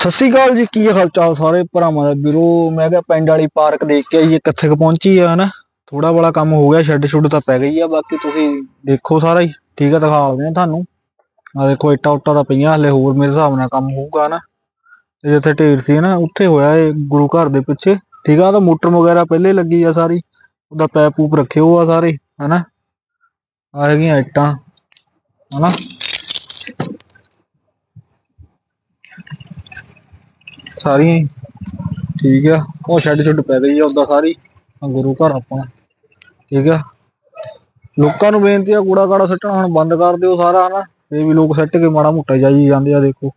ਸਤਿ ਸ਼੍ਰੀ ਅਕਾਲ ਜੀ, ਕੀ ਹਾਲ ਚਾਲ ਸਾਰੇ ਭਰਾਵਾਂ ਦਾ ਵੀਰੋ? ਮੈਂ ਕਿਹਾ ਪਿੰਡ ਵਾਲੀ ਪਾਰਕ ਦੇਖ ਕੇ ਆਈਏ, ਕਿੱਥੇ ਕੁ ਪਹੁੰਚੀ ਆ, ਹਨਾ? ਥੋੜਾ ਬੜਾ ਕੰਮ ਹੋ ਗਿਆ, ਸ਼ੈੱਡ ਸ਼ੁੱਡ ਤਾਂ ਪੈ ਗਈ ਆ, ਬਾਕੀ ਤੁਸੀਂ ਦੇਖੋ ਸਾਰਾ ਹੀ। ਠੀਕ ਆ, ਦਿਖਾ ਆ ਤੁਹਾਨੂੰ। ਆ ਦੇਖੋ, ਇੱਟਾਂ ਉੱਟਾਂ ਦਾ ਪਈਆਂ, ਹਲੇ ਹੋਰ ਮੇਰੇ ਹਿਸਾਬ ਨਾਲ ਕੰਮ ਹੋਊਗਾ ਨਾ ਤੇ ਜਿੱਥੇ ਢੇਰ ਸੀ ਨਾ ਉੱਥੇ ਹੋਇਆ ਇਹ ਗੁਰੂ ਘਰ ਦੇ ਪਿੱਛੇ। ਠੀਕ ਆ, ਤਾਂ ਮੋਟਰ ਵਗੈਰਾ ਪਹਿਲੇ ਲੱਗੀ ਆ ਸਾਰੀ। ਉਹਦਾ ਪੈਪ ਪੂਪ ਰੱਖੇ ਹੋ ਆ ਸਾਰੇ, ਹਨਾ? ਆ ਹੈਗੀਆਂ ਇੱਟਾਂ, ਹਨਾ? ਸਾਰੀਆਂ ਹੀ। ਠੀਕ ਆ। ਉਹ ਛੱਡ ਛੁੱਡ ਪੈ ਗਈ ਆ ਉਦਾਂ ਸਾਰੀ। ਗੁਰੂ ਘਰ ਆਪਣਾ। ਠੀਕ ਆ। ਲੋਕਾਂ ਨੂੰ ਬੇਨਤੀ ਆ, ਕੂੜਾ ਕਾੜਾ ਸੱਟਣਾ ਹੁਣ ਬੰਦ ਕਰ ਦਿਓ ਸਾਰਾ, ਹਨਾ। ਇਹ ਵੀ ਲੋਕ ਸੱਟ ਕੇ ਮਾੜਾ ਮੋਟਾ ਜਾਈ ਜਾਂਦੇ ਆ, ਦੇਖੋ।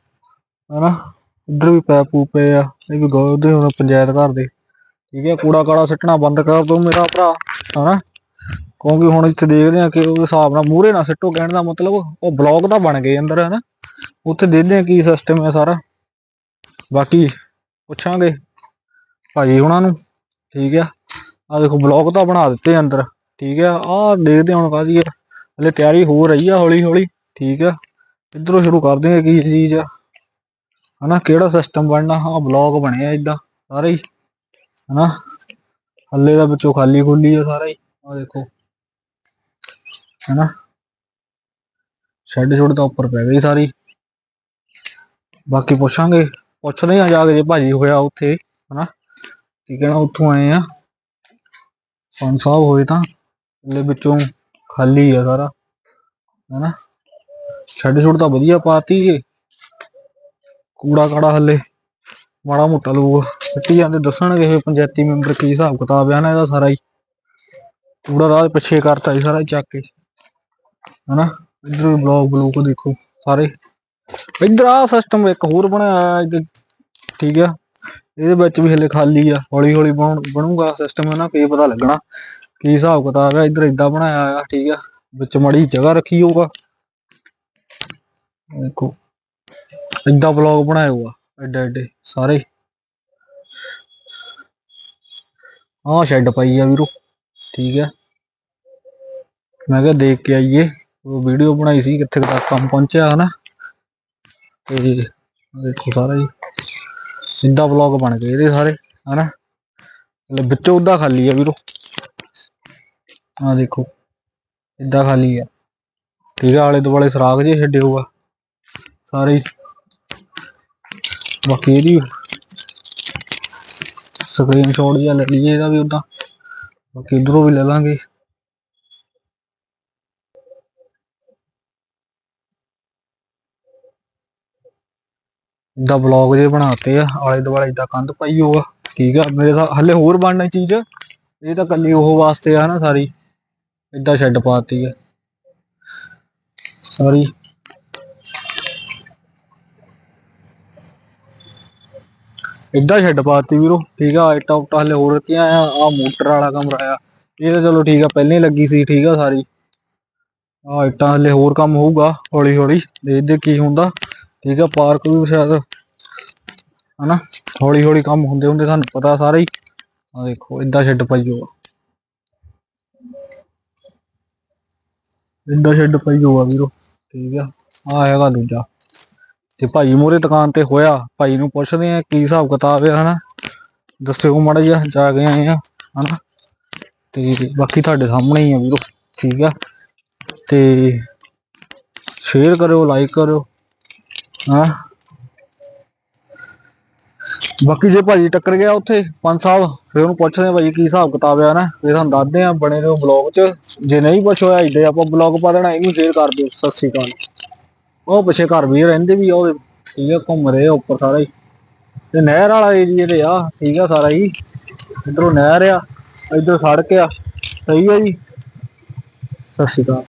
ਹਨਾ। ਇੱਧਰ ਵੀ ਪੈ ਪੂ ਆ। ਇਹ ਵੀ ਗੌਰ ਦੇ ਹੁਣ ਪੰਚਾਇਤ ਘਰ ਦੇ। ਠੀਕ ਆ। ਕੂੜਾ ਕਾੜਾ ਸੱਟਣਾ ਬੰਦ ਕਰ ਦਿਓ ਮੇਰਾ ਭਰਾ, ਹਨਾ। ਕਿਉਂਕਿ ਹੁਣ ਇੱਥੇ ਦੇਖਦੇ ਆ ਕਿ ਉਹ ਹਿਸਾਬ ਨਾਲ ਮੂਹਰੇ ਨਾ ਸਿੱਟੋ, ਕਹਿਣ ਦਾ ਮਤਲਬ ਉਹ ਬਲੌਕ ਤਾਂ ਬਣ ਗਏ ਅੰਦਰ, ਹਨਾ। ਉੱਥੇ ਦੇਖਦੇ ਆ ਕੀ ਸਿਸਟਮ ਹੈ ਸਾਰਾ। ਬਾਕੀ ਪੁੱਛਾਂਗੇ ਭਾਜੀ ਉਹਨਾਂ ਨੂੰ, ਠੀਕ ਆ। ਆ ਦੇਖੋ ਬਲੌਗ ਤਾਂ ਬਣਾ ਦਿੱਤੇ ਅੰਦਰ, ਠੀਕ ਆ। ਆ ਦੇਖਦੇ ਹੁਣ ਕਾਦੀ ਆ। ਹਲੇ ਤਿਆਰੀ ਹੋ ਰਹੀ ਆ ਹੌਲੀ ਹੌਲੀ ਠੀਕ ਆ। ਇਧਰੋਂ ਸ਼ੁਰੂ ਕਰਦੇ ਆ ਕੀ ਚੀਜ਼ ਆ। ਹਨਾ, ਕਿਹੜਾ ਸਿਸਟਮ ਬਣਨਾ? ਆ ਬਲੌਗ ਬਣਿਆ ਇਦਾਂ ਸਾਰੇ ਹੀ। ਹਨਾ, ਹੱਲੇ ਦਾ ਵਿੱਚੋਂ ਖਾਲੀ ਖੁੱਲੀ ਆ ਸਾਰਾ ਹੀ। ਆ ਦੇਖੋ। ਹਨਾ ਸ਼ੈੱਡ ਸ਼ੁੱਡ ਤਾਂ ਉੱਪਰ ਪੈ ਗਈ ਸਾਰੀ। ਬਾਕੀ ਪੁੱਛਾਂਗੇ ਪੁੱਛਦੇ ਆ ਜਾ ਕੇ ਜੇ ਭਾਜੀ ਹੋਇਆ ਉੱਥੇ, ਹਨਾ? ਕੀ ਕਹਿਣਾ ਉੱਥੋਂ ਆਏ ਆ। ਪੰਜ ਸਾਹਿਬ ਹੋਏ ਤਾਂ ਹਲੇ ਵਿੱਚੋਂ ਖਾਲੀ ਆ ਸਾਰਾ, ਹਨਾ? ਛੱਡ ਛੁੱਟ ਤਾਂ ਵਧੀਆ ਪਾਤੀ ਜੇ। ਕੂੜਾ ਕਾੜਾ ਹਲੇ ਮਾੜਾ ਮੋਟਾ ਲੋਕ ਸਿੱਟੀ ਜਾਂਦੇ ਦੱਸਣਗੇ ਇਹ ਪੰਚਾਇਤੀ ਮੈਂਬਰ ਕੀ ਹਿਸਾਬ ਕਿਤਾਬ ਆ ਨਾ, ਇਹਦਾ ਸਾਰਾ ਹੀ। ਕੂੜਾ ਰਾਹ ਪਿੱਛੇ ਕਰਤਾ ਜੀ ਸਾਰਾ ਹੀ ਚੱਕ ਕੇ, ਹਨਾ? ਇਧਰ ਵੀ ਬਲੌਗ ਬਲੂਕ ਦੇਖੋ ਸਾਰੇ। ਇੱਧਰ ਆ ਸਿਸਟਮ ਇੱਕ ਹੋਰ ਬਣਾਇਆ ਹੋਇਆ ਠੀਕ ਆ। ਇਹਦੇ ਵਿੱਚ ਵੀ ਹਲੇ ਖਾਲੀ ਆ ਹੌਲੀ ਹੌਲੀ ਬਣ, ਬਣੂਗਾ ਸਿਸਟਮ ਹੈ ਨਾ ਫੇਰ ਪਤਾ ਲੱਗਣਾ ਕੀ ਹਿਸਾਬ ਕਿਤਾਬ ਆ। ਇੱਧਰ ਇਦਾਂ ਬਣਾਇਆ ਆ ਠੀਕ ਆ। ਵਿੱਚ ਮੜੀ ਜਗ੍ਹਾ ਰੱਖੀ ਹੋਊਗਾ। ਦੇਖੋ ਇਦਾਂ ਬਲੌਗ ਬਣਾਇਆ ਹੋਊਗਾ ਐਡੇ ਐਡੇ ਸਾਰੇ। ਆਹ ਸ਼ੈੱਡ ਪਾਈ ਆ ਵੀਰੋ, ਠੀਕ ਆ। ਮੈਂ ਕਿਹਾ ਦੇਖ ਕੇ ਆਈਏ, ਉਹ ਵੀਡੀਓ ਬਣਾਈ ਸੀ, ਕਿੱਥੇ ਤੱਕ ਕੰਮ ਪਹੁੰਚਿਆ ਹਨਾ। ਤੇ ਦੇਖੋ ਸਾਰਾ ਜੀ ਸਿੱਧਾ ਵਲੌਗ ਬਣ ਗਏ ਇਹਦੇ ਸਾਰੇ, ਹਨਾ? ਮਤਲਬ ਵਿੱਚੋਂ ਉਦਾਂ ਖਾਲੀ ਆ ਵੀਰੋ। ਆ ਦੇਖੋ, ਇਦਾਂ ਖਾਲੀ ਆ। ਠੀਕ ਆ, ਆਲੇ ਦੁਆਲੇ ਸਰਾਗ ਜੇ ਛੱਡੇ ਹੋਊਗਾ ਸਾਰੇ ਬਾਕੀ ਇਹਦੀ ਸਕਰੀਨਸ਼ਾਟ ਜਿਹਾ ਲੈ ਲਈਏ ਇਹਦਾ ਵੀ ਉਦਾਂ। ਬਾਕੀ ਇਧਰੋਂ ਵੀ ਲੈ ਲਾਂਗੇ। ਦਾ ਬਲੌਗ ਜੇ ਬਣਾਤੇ ਆ, ਆਲੇ ਦੁਆਲੇ ਇਦਾਂ ਕੰਧ ਪਾਈ ਹੋਊਗਾ ਠੀਕ ਆ, ਮੇਰੇ ਸਾਹ ਹੱਲੇ ਹੋਰ ਬਣਨਾ ਚੀਜ਼ ਇਹ ਤਾਂ ਕੱਲੀ ਉਹ ਵਾਸਤੇ ਆ ਨਾ ਸਾਰੀ ਇਦਾਂ ਛੱਡ ਪਾਤੀ ਆ। ਸਾਰੀ ਇਦਾਂ ਸ਼ੈੱਡ ਪਾਤੀ ਵੀਰੋ, ਠੀਕ ਆ ਆਈਟਾ ਉਟਾ ਹਲੇ ਹੋਰ ਰੱਖੀਆਂ ਆ ਆ ਮੋਟਰ ਵਾਲਾ ਕਮਰਾ ਆ ਇਹ ਤਾਂ ਚਲੋ ਠੀਕ ਆ, ਪਹਿਲਾਂ ਹੀ ਲੱਗੀ ਸੀ, ਠੀਕ ਆ ਸਾਰੀ। ਆ ਇੱਟਾਂ ਹਲੇ ਹੋਰ ਕੰਮ ਹੋਊਗਾ ਹੌਲੀ ਹੌਲੀ ਦੇਖਦੇ ਕੀ ਹੁੰਦਾ। ਠੀਕ ਆ, ਪਾਰਕ ਵੀ ਸ਼ਾਇਦ ਹਨਾ ਹੌਲੀ ਹੌਲੀ ਕੰਮ ਹੁੰਦੇ ਹੁੰਦੇ ਤੁਹਾਨੂੰ ਪਤਾ ਸਾਰਾ ਹੀ। ਆ ਦੇਖੋ, ਇਦਾਂ ਸ਼ੈੱਡ ਪਾਈ ਹੋਆ। ਇਦਾਂ ਸ਼ੈੱਡ ਪਾਈ ਹੋਆ ਵੀਰੋ, ਠੀਕ ਆ। ਆ ਹੈਗਾ ਦੂਜਾ। ਤੇ ਭਾਈ ਮੋਰੇ ਦੁਕਾਨ ਤੇ ਹੋਇਆ, ਭਾਈ ਨੂੰ ਪੁੱਛਦੇ ਆ ਕੀ ਹਿਸਾਬ ਕਿਤਾਬ ਆ, ਹਨਾ। ਦੱਸਿਓ ਮਾੜਾ ਜਿਹਾ, ਜਾ ਕੇ ਆਏ ਆ, ਹਨਾ। ਤੇ ਬਾਕੀ ਤੁਹਾਡੇ ਸਾਹਮਣੇ ਹੀ ਆ ਵੀਰੋ, ਠੀਕ ਆ। ਤੇ ਸ਼ੇਅਰ ਕਰਿਓ ਲਾਈਕ ਕਰਿਓ। ਹਾਂ? ਬਾਕੀ ਜੇ ਭਾਜੀ ਟੱਕਰ ਗਿਆ ਉੱਥੇ ਪੰਜ ਸਾਹਿਬ ਫਿਰ ਉਹਨੂੰ ਪੁੱਛਦੇ ਆ ਭਾਜੀ ਕੀ ਹਿਸਾਬ ਕਿਤਾਬ ਆ ਨਾ, ਫਿਰ ਤੁਹਾਨੂੰ ਦੱਸਦੇ ਆ ਬਣੇ ਰਹੋ ਬਲੌਗ 'ਚ। ਜੇ ਨਹੀਂ ਕੁਛ ਹੋਇਆ ਇੱਡੇ ਆਪਾਂ ਬਲੌਗ ਪਾ ਦੇਣਾ, ਇਹਨੂੰ ਸ਼ੇਅਰ ਕਰ ਦਿਓ, ਸਤਿ ਸ਼੍ਰੀ ਅਕਾਲ। ਉਹ ਪਿੱਛੇ ਘਰ ਵੀ ਰਹਿੰਦੇ ਵੀ ਆ ਉਹਦੇ ਠੀਕ ਆ, ਘੁੰਮ ਰਹੇ ਆ ਉੱਪਰ ਸਾਰਾ ਹੀ। ਤੇ ਨਹਿਰ ਵਾਲਾ ਏਰੀਆ ਤੇ ਆ, ਠੀਕ ਆ ਸਾਰਾ ਹੀ। ਇਧਰੋਂ ਨਹਿਰ ਆ, ਇਧਰ ਸੜਕ ਆ, ਸਹੀ ਆ ਜੀ। ਸਤਿ ਸ਼੍ਰੀ ਅਕਾਲ।